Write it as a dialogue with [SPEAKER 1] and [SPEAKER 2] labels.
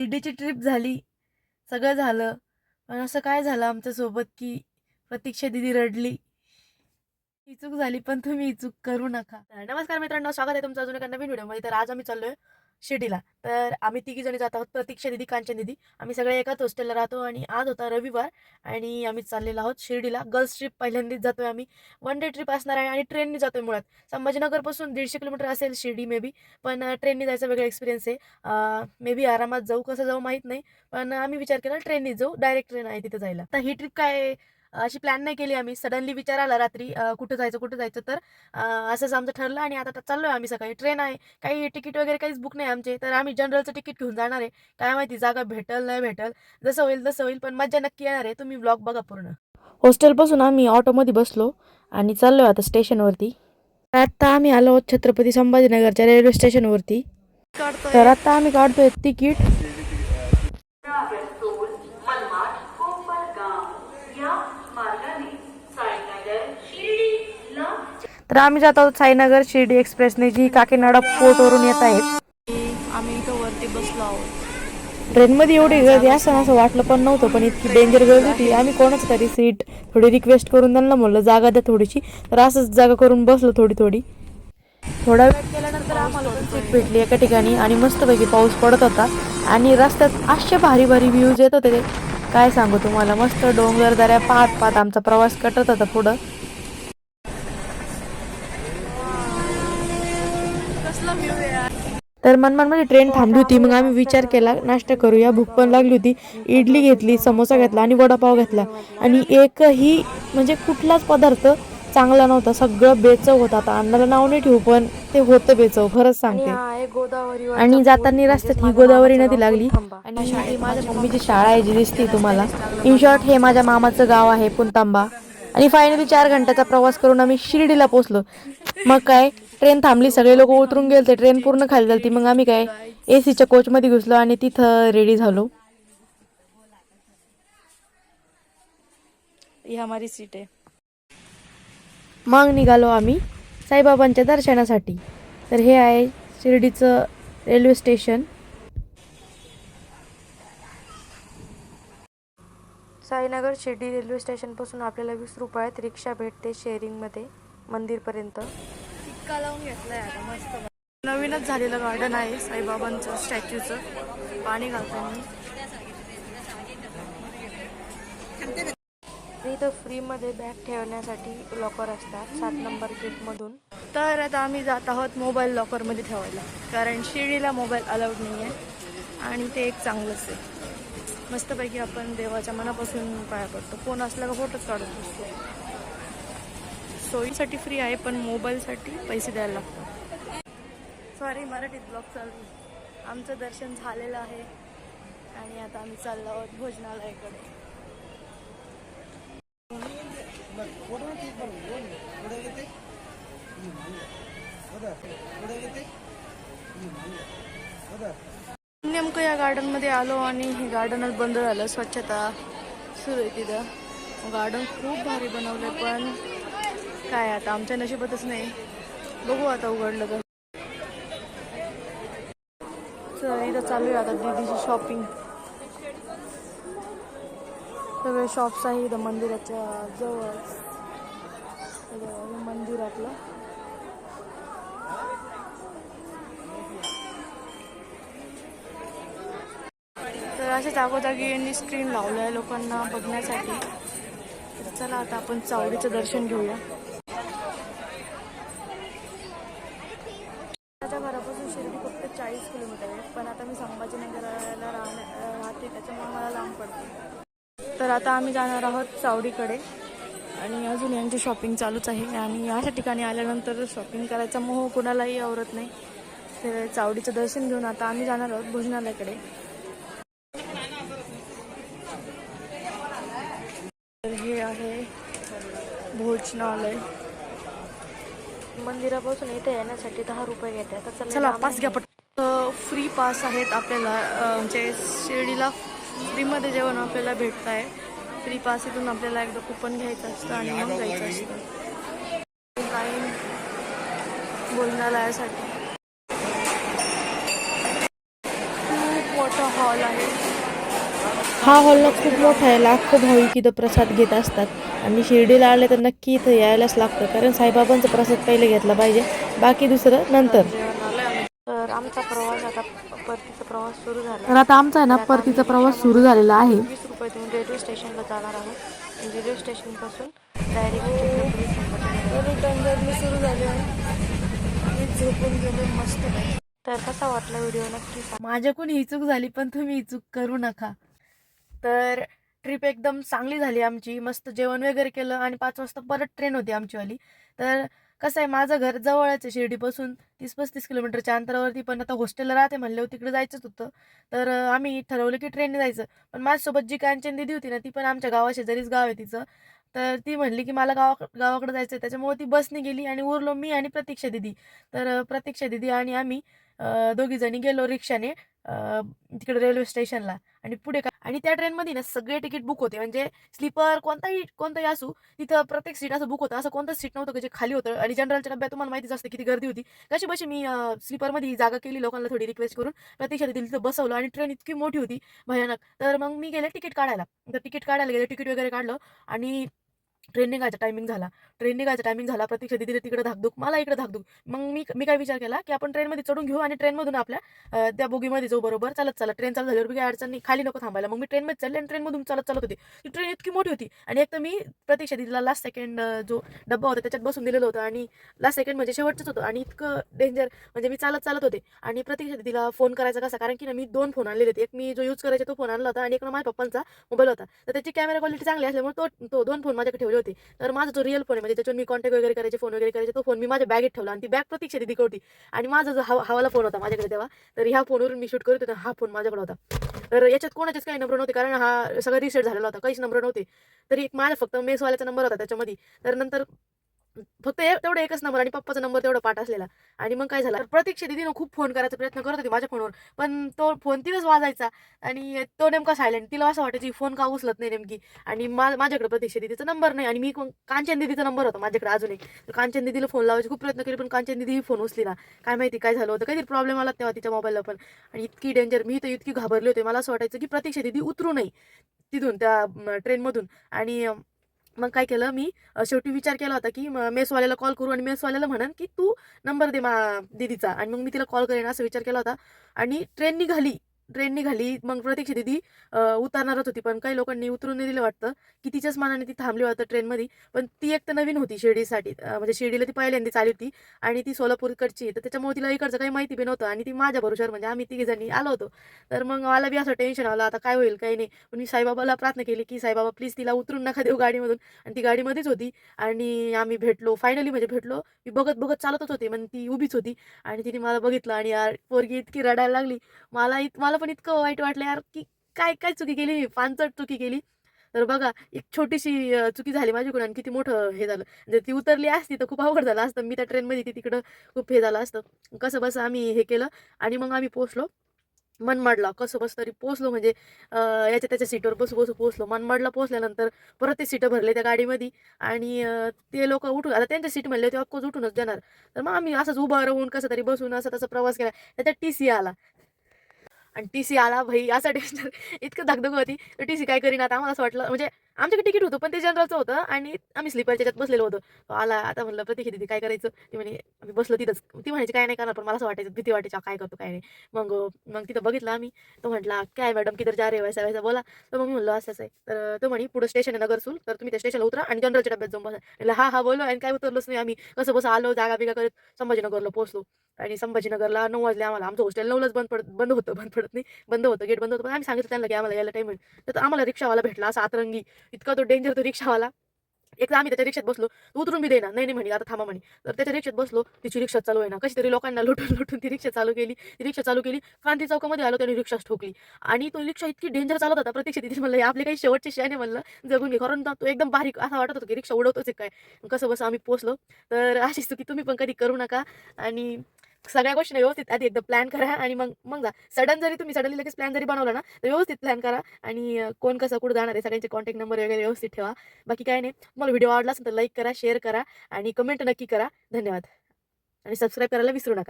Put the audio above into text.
[SPEAKER 1] शिर्डीची trip झाली. सगळं झालं. पण असं काय झालं आमच्यासोबत की प्रतीक्षा दिदी रडली. ही चूक झाली पण तुम्ही ही चूक करू नका. नमस्कार मित्रांनो स्वागत आहे तुमचं अजून एका नवीन व्हिडिओमध्ये. तर आज आम्ही चाललोय शिर्डीला. तर आम्ही तिघी जणी जात आहोत प्रतीक्षा दिदी कांचन दिदी. आम्ही सगळे एकाच हॉस्टेलला राहतो आणि आज होता रविवार आणि आम्ही चाललेलो आहोत शिर्डीला. गर्ल्स ट्रिप पहिल्यांदाच जातोय आम्ही. वन डे ट्रिप असणार आहे आणि ट्रेनने जातोय मुळात. संभाजीनगरपासून दीडशे किलोमीटर असेल शिर्डी मे बी पण ट्रेननी जायचा वेगळा एक्सपिरियन्स आहे. मे बी आरामात जाऊ कसं जाऊ माहीत नाही. पण आम्ही विचार केला ट्रेननी जाऊ डायरेक्ट ट्रेन आहे तिथे जायला. तर ही ट्रिप काय अशी प्लॅन नाही केली आम्ही. सडनली विचार आला रात्री कुठं जायचं कुठं जायचं तर असंच आमचं ठरलं आणि आता चाललोय आम्ही सकाळी. ट्रेन आहे. काही तिकीट वगैरे काहीच बुक नाही आमचे. तर आम्ही जनरलचं तिकीट घेऊन जाणार आहे. काय माहिती जागा भेटल नाही भेटल. जसं होईल तसं होईल. पण मज्जा नक्की येणार आहे. तुम्ही ब्लॉग बघा पूर्ण. हॉस्टेलपासून आम्ही ऑटोमध्ये बसलो आणि चाललोय आता स्टेशनवरती आत्ता आम्ही आलो आहोत छत्रपती संभाजीनगरच्या रेल्वे स्टेशनवरती तर आत्ता आम्ही काढतोय तिकीट
[SPEAKER 2] रसोल मनमाड कोपरगाव या मार्गाने साईनगर शिर्डीला
[SPEAKER 1] तर आम्ही जात आहोत साईनगर शिर्डी एक्सप्रेसने जी काकीनाडा पोर्टवरून येत आहेत.
[SPEAKER 3] आम्ही इथं वरती बसलो आहोत.
[SPEAKER 1] ट्रेनमध्ये एवढी गर्दी असं असं वाटलं पण नव्हतं पण इतकी डेंजर गर्दी होती. आम्ही कोणाच तरी सीट थोडी रिक्वेस्ट करून त्यांना म्हणलं जागा द्या थोडीशी. तर असंच जागा करून बसलो थोडी थोडी. थोडा वेळ केल्यानंतर आम्हाला सीट भेटली एका ठिकाणी आणि मस्तपैकी पाऊस पडत होता आणि रस्त्यात असे भारी भारी व्ह्यूज येत होते काय सांगू तुम्हाला मस्त डोंगर दऱ्या पाहत पाहत आमचा प्रवास कटत होता पुढं. तर मनमानमध्ये ट्रेन थांबली होती. मग आम्ही विचार केला नाश्ता करूया. भूक पण लागली होती. इडली घेतली समोसा घेतला आणि वडापाव घेतला. आणि एकही म्हणजे कुठलाच पदार्थ चांगला नव्हता. सगळं बेचव होतं आता. अन्नाला नाव नाही ठेवू पण ते होतं बेचव. खरंच सांगते. आणि जाताना रस्त्यात ही गोदावरी नदी लागली. आणि माझ्या मम्मीची शाळा आहे जी दिसते तुम्हाला. इन शॉर्ट हे माझ्या मामाचं गाव आहे पुंतांबा आणि फायनली चार घंट्याचा प्रवास करून आम्ही शिर्डीला पोहोचलो. मग काय? ट्रेन थांबली सगळे लोक उतरून गेले ट्रेन पूर्ण खाली झाली मग आम्ही काय एसीच्या कोचमध्ये घुसलो आणि तिथं रेडी झालो.
[SPEAKER 3] ही हमारी सीट आहे.
[SPEAKER 1] मग निघालो आम्ही साईबाबांच्या दर्शनासाठी. तर हे आहे शिर्डीचं railway station Sainagar Shirdi railway स्टेशनपासून आपल्याला वीस रुपयात रिक्षा भेटते शेअरिंगमध्ये मंदिरपर्यंत.
[SPEAKER 3] टिक्का लावून घेतलाय आता मस्त नवीनच झालेलं गार्डन आहे साईबाबांचं स्टॅच्यूचं पाणी घालताना
[SPEAKER 1] इथं फ्रीमध्ये बॅग ठेवण्यासाठी लॉकर असतात सात नंबर गेटमधून
[SPEAKER 3] तर आता आम्ही जात आहोत मोबाईल लॉकरमध्ये ठेवायला. कारण शिर्डीला मोबाईल अलाउड नाही आहे आणि ते एक चांगलंच आहे. मस्तपैकी आपण देवाच्या मनापासून पाया पडतो. फोन असला का फोटोच काढू शकतो सोयीसाठी फ्री आहे पण मोबाईलसाठी पैसे द्यायला लागतात. सॉरी मराठीत ब्लॉग चालू. आमचं दर्शन झालेलं आहे आणि आता आम्ही चाललो आहोत भोजनालयाकडे. नेमकं या गार्डनमध्ये आलो आणि हे गार्डनच बंद झालं. स्वच्छता सुरू आहे तिथं. गार्डन खूप भारी बनवलं पण काय आता? आमच्या नशिबातच नाही. बघू आता उघडलं तर. तर इथं चालू आहे आता दीदीची शॉपिंग सगळे शॉप्स आहे इथं मंदिराच्या जवळ. मंदिरातलं. तर अशा जागोजागी यांनी स्क्रीन लावलं आहे लोकांना बघण्यासाठी. चला आता आपण चावडीचं दर्शन घेऊया. आता आम्ही जाणार आहोत चावडीकडे. आणि अजून यांची शॉपिंग चालूच आहे. आणि अशा ठिकाणी आल्यानंतर शॉपिंग करायचा मोह कुणालाही आवरत नाही. तर चावडीचं दर्शन घेऊन आता आम्ही जाणार आहोत भोजनालयाकडे. तर हे आहे भोजनालय.
[SPEAKER 1] मंदिरापासून इथे येण्यासाठी दहा रुपये घेते. आता चला
[SPEAKER 3] पास घ्या पट फ्री पास आहेत आपल्याला. म्हणजे शिर्डीला फ्रीमध्ये जेवण आपल्याला भेटत आहे फ्री पास इथून आपल्याला एकदा कुपन घ्यायचं असतं आणि मग जायचं असतं. लाईन भोजनालयासाठी खूप मोठा हॉल हॉल आहे.
[SPEAKER 1] हा हॉल ना खूप मोठा आहे. लाखो भाविक इथं प्रसाद घेत असतात. आणि शिर्डीला आले तर नक्की इथं यायलाच लागतं. कारण साईबाबांचा प्रसाद पहिले घेतला पाहिजे. बाकी दुसरं नंतर.
[SPEAKER 3] तर आमचा प्रवास आता परतीचा प्रवास सुरू झाला.
[SPEAKER 1] तर आता आमचा आहे ना परतीचा प्रवास सुरू झालेला आहे.
[SPEAKER 3] रुपयातून रेल्वे स्टेशनला जाणार आहोत. रेल्वे स्टेशनपासून डायरेक्ट सुरू झाली आहे. झोपून गेलो मस्त तर कसा वाटला व्हिडिओ? नक्की.
[SPEAKER 1] माझ्याकडून ही चूक झाली पण तुम्ही ही चूक करू नका. तर ट्रिप एकदम चांगली झाली आमची. मस्त जेवण वगैरे केलं आणि पाच वाजता परत ट्रेन होती आमचीवाली. तर कसं आहे माझं घर जवळच आहे शिर्डीपासून तीस पस्तीस किलोमीटरच्या अंतरावरती पण आता हॉस्टेलला राहते म्हणल्यावर तिकडे जायचंच होतं. तर आम्ही ठरवलं की ट्रेनने जायचं. पण माझ्यासोबत जी कांचन दिदी होती ना ती पण आमच्या गावाशेजारीच गाव आहे तिचं. तर ती म्हणली की मला गावा गावाकडे जायचं आहे त्याच्यामुळे ती बसने गेली आणि उरलो मी आणि प्रतीक्षा दिदी. तर प्रतीक्षा दिदी आणि आम्ही दोघीजणी गेलो रिक्षाने तिकडे रेल्वे स्टेशनला आणि पुढे काय आणि त्या ट्रेनमध्ये ना सगळे तिकीट बुक होते. म्हणजे स्लीपर कोणताही कोणताही असू तिथं प्रत्येक सीट असं बुक होतं. असं कोणतं सीट नव्हतं जे खाली होतं. आणि जनरलच्या डब्यात तुम्हाला माहितीच असतं किती गर्दी होती. कशी बशी मी स्लीपरमध्ये जागा केली लोकांना थोडी रिक्वेस्ट करून. प्रतीक्षा दिली तिथं बसवलं आणि ट्रेन इतकी मोठी होती. भयानक. तर मग मी गेले तिकीट काढायला. तर तिकीट काढायला गेले तिकीट वगैरे काढलं. आणि ट्रेन निघायचा टायमिंग झाला. ट्रेन निघायचा टायमिंग झाला प्रतीक्षा दिदीला तिकडे धाकधूक मला इकडे धाकधूक. मग मी मी काय विचार केला की आपण ट्रेनमध्ये चढून घेऊ आणि ट्रेनमधून आपल्या त्या बोगीमध्ये जाऊ बरोबर चालत चालत. ट्रेन चालू झाल्यावर काही अडचण नाही खाली नको थांबायला. मग मी ट्रेनमध्ये चालले आणि ट्रेनमधून चालत चालत होती. ती ट्रेन इतकी मोठी होती आणि एक तर मी प्रतीक्षा दिदीला लास्ट सेकंड जो डब्बा होता त्याच्यात बसून दिलेलं होतं आणि लास्ट सेकंड म्हणजे शेवटचंच होतं आणि इतकं डेंजर म्हणजे मी चालत चालत होते. आणि प्रतीक्षा दिदीला फोन करायचा कसा कारण की ना मी दोन फोन आणलेले होते. एक मी जो यूज करायचा तो फोन आणला होता आणि एक माझ्या पप्पांचा मोबाईल होता. तर त्याची कॅमेरा क्वालिटी चांगली असल्यामुळे तो तो दोन फोन माझ्याकडे ठेवले होते. तर माझा जो रिअल फोन आहे म्हणजे त्याच्यावर मी कॉन्टॅक्ट वगैरे करायचे फोन वगैरे करायचे तो फोन मी माझ्या बॅगेत ठेवला आणि ती बॅग प्रतीक्षा दिदी होती आणि माझा जो हा हवाला फोन होता माझ्याकडे तेव्हा तर ह्या फोनवरून मी शूट करत होतो हा फोन माझ्याकडे होता. तर याच्यात कोणाचेच काही नंबर नव्हते कारण हा सगळा रिसेट झालेला होता काहीच नंबर नव्हते. तरी एक माझा फक्त मेसवाल्याचा नंबर होता त्याच्यामध्ये. तर नंतर फक्त एक- तेवढा एकच नंबर आणि पप्पाचा नंबर तेवढा पाठ असलेला. आणि मग काय झालं? प्रतीक्षा दिदीनं खूप फोन करायचा प्रयत्न करत होती माझ्या फोनवर पण तो फोन तिथंच वाजायचा. आणि तो नेमका सायलेंट तिला असं वाटायची फोन का उचलत नाही नेमकी? आणि मा माझ्याकडे प्रतीक्षा दिदीचा नंबर नाही. आणि मी कांचन दिदीचा नंबर होता माझ्याकडे अजूनही एक. कांचन दिदीला फोन लावायचे खूप प्रयत्न केले पण कांचन दिदी ही फोन उचली ना. काय माहिती काय झालं होतं. काहीतरी प्रॉब्लेम आला तेव्हा तिच्या मोबाईलला पण. आणि इतकी डेंजर मी तर इतकी घाबरली होते. मला असं वाटायचं की प्रतीक्षा दिदी उतरू नाही तिथून त्या ट्रेनमधून आणि मग काय केलं मी शेवटी विचार केला होता की मेसवाल्याला कॉल करू आणि मेसवाल्याला म्हणन की तू नंबर दे मा दीदीचा. आणि मग मी तिला कॉल करेन असा विचार केला होता. आणि ट्रेन निघाली. ट्रेन निघाली मग प्रतीक्षा दिदी उतरणारच होती पण काही लोकांनी उतरून नाही दिलं वाटतं की तिच्याच मानाने ती थांबली वाटतं ट्रेनमध्ये पण ती एक तर नवीन होती शिर्डीसाठी म्हणजे शिर्डीला ती पहिल्यांदा आली होती आणि ती सोलापूरकडची. तर त्याच्यामुळे तिला इकडचं काही माहिती बी नव्हतं आणि ती माझ्या भरोशावर म्हणजे आम्ही तिघी जणी आलो होतो. तर मग मला बी असं टेन्शन आलं आता काय होईल काही नाही. पण मी साईबाबाला प्रार्थना केली की साईबाबा प्लीज तिला उतरून नका देऊ गाडीमधून. आणि ती गाडीमध्येच होती आणि आम्ही भेटलो फायनली म्हणजे भेटलो. मी बघत बघत चालतच होते मग ती उभीच होती आणि तिने मला बघितलं आणि यार पोरगी इतकी रडायला लागली. मला इत मला पण इतकं वाईट वाटलं यार की काय काय चुकी केली मी? पानचट चुकी केली. तर बघा एक छोटीशी चुकी झाली माझ्याकडून आणि किती मोठं हे झालं. जर ती उतरली असती तर खूप अवघड झालं असतं. मी त्या ट्रेनमध्ये ती तिकडं खूप हे झालं असतं. कसं बसं आम्ही हे केलं आणि मग आम्ही पोचलो मनमाडला. कसं बस तरी पोचलो म्हणजे याच्या त्याच्या सीटवर बसू बसू पोचलो मनमाडला पोचल्यानंतर परत ते सीटं भरले त्या गाडीमध्ये आणि ते लोक उठून आता त्यांच्या सीट म्हणले ते ऑफकोर्स उठूनच देणार. तर मग आम्ही असंच उभं राहून कसं तरी बसून असं तसा प्रवास केला. त्याच्यात टी सी आला. आणि टी सी आला भाई असा टेन्शन इतकं धगधग होती. तर टी सी काय करीन आता? आम्हाला असं वाटलं म्हणजे आमच्याकडे तिकीट होतं पण ते जनरलचं होतं आणि आम्ही स्लीपरच्या त्याच्यात बसलेलो होतो. तो आला आता म्हणलं प्रतीक्षा दिदी काय करायचं? ती म्हणे आम्ही बसलो तिथंच. ती म्हणायची काय नाही करणार पण मला असं वाटायचं भीती वाटायची काय करतो काय नाही. मग मग तिथं बघितलं आम्ही. तो म्हटला काय मॅडम किती जा रे वैसा वैसा बोला. तर मग मी म्हणलं असं आहे. तर तो म्हणे पुढं स्टेशन आहे नगरसूल. तर तुम्ही त्या स्टेशनला उतरा आणि जनरलच्या डब्यात जाऊन बसा. हा हा बोलो आणि काय उतरलोच नाही आम्ही. कसं बसं आलो जागा बिगा करत संभाजीनगरला पोहोचलो. आणि संभाजीनगरला नऊ वाजले आम्हाला. आमचं हॉस्टेल नऊलाच बंद पडत बंद होतं बंद पडत नाही. बंद होतं गेट बंद होतं. पण आम्ही सांगितलं त्यांना की आम्हाला यायला टाईम होईल तर आम्हाला रिक्षावाला भेटला असा आतरंगी. इतका तो डेंजर तो रिक्षावाला. एकदा आम्ही त्याच्या रिक्षात बसलो उतरून मी देणार नाही नाही म्हणे आता थांबा म्हणे. तर त्याच्या रिक्षात बसलो तिची रिक्षा चालू आहे ना. कशी तरी लोकांना लुटून लुटून ती रिक्षा चालू केली. ती रिक्षा चालू केली क्रांती चौकामध्ये आलो त्याने रिक्षा ठोकली. आणि तो रिक्षा इतकी डेंजर चालत होता प्रत्यक्ष तिथे. म्हणलं आपले काही शेवटचे शाने म्हणलं जगून घे. कारण तो एकदम बारीक असा वाटत होता की रिक्षा उडवतोच काय. कसं बसं आम्ही पोचलो. तर अशीच चुकी तुम्ही पण कधी करू नका. आणि सगळ्या गोष्टी व्यवस्थित आधी एकदा प्लॅन करा आणि मग मग जा. सडन जरी तुम्ही सडनली लगेच प्लॅन जरी बनवला ना तर व्यवस्थित प्लॅन करा आणि कोण कसं कुठं जाणार आहे सगळ्यांचे कॉन्टॅक्ट नंबर वगैरे व्यवस्थित ठेवा. बाकी काय नाही. तुम्हाला व्हिडिओ आवडला असेल तर लाईक करा शेअर करा आणि कमेंट नक्की करा. धन्यवाद. आणि सबस्क्राईब करायला विसरू नका.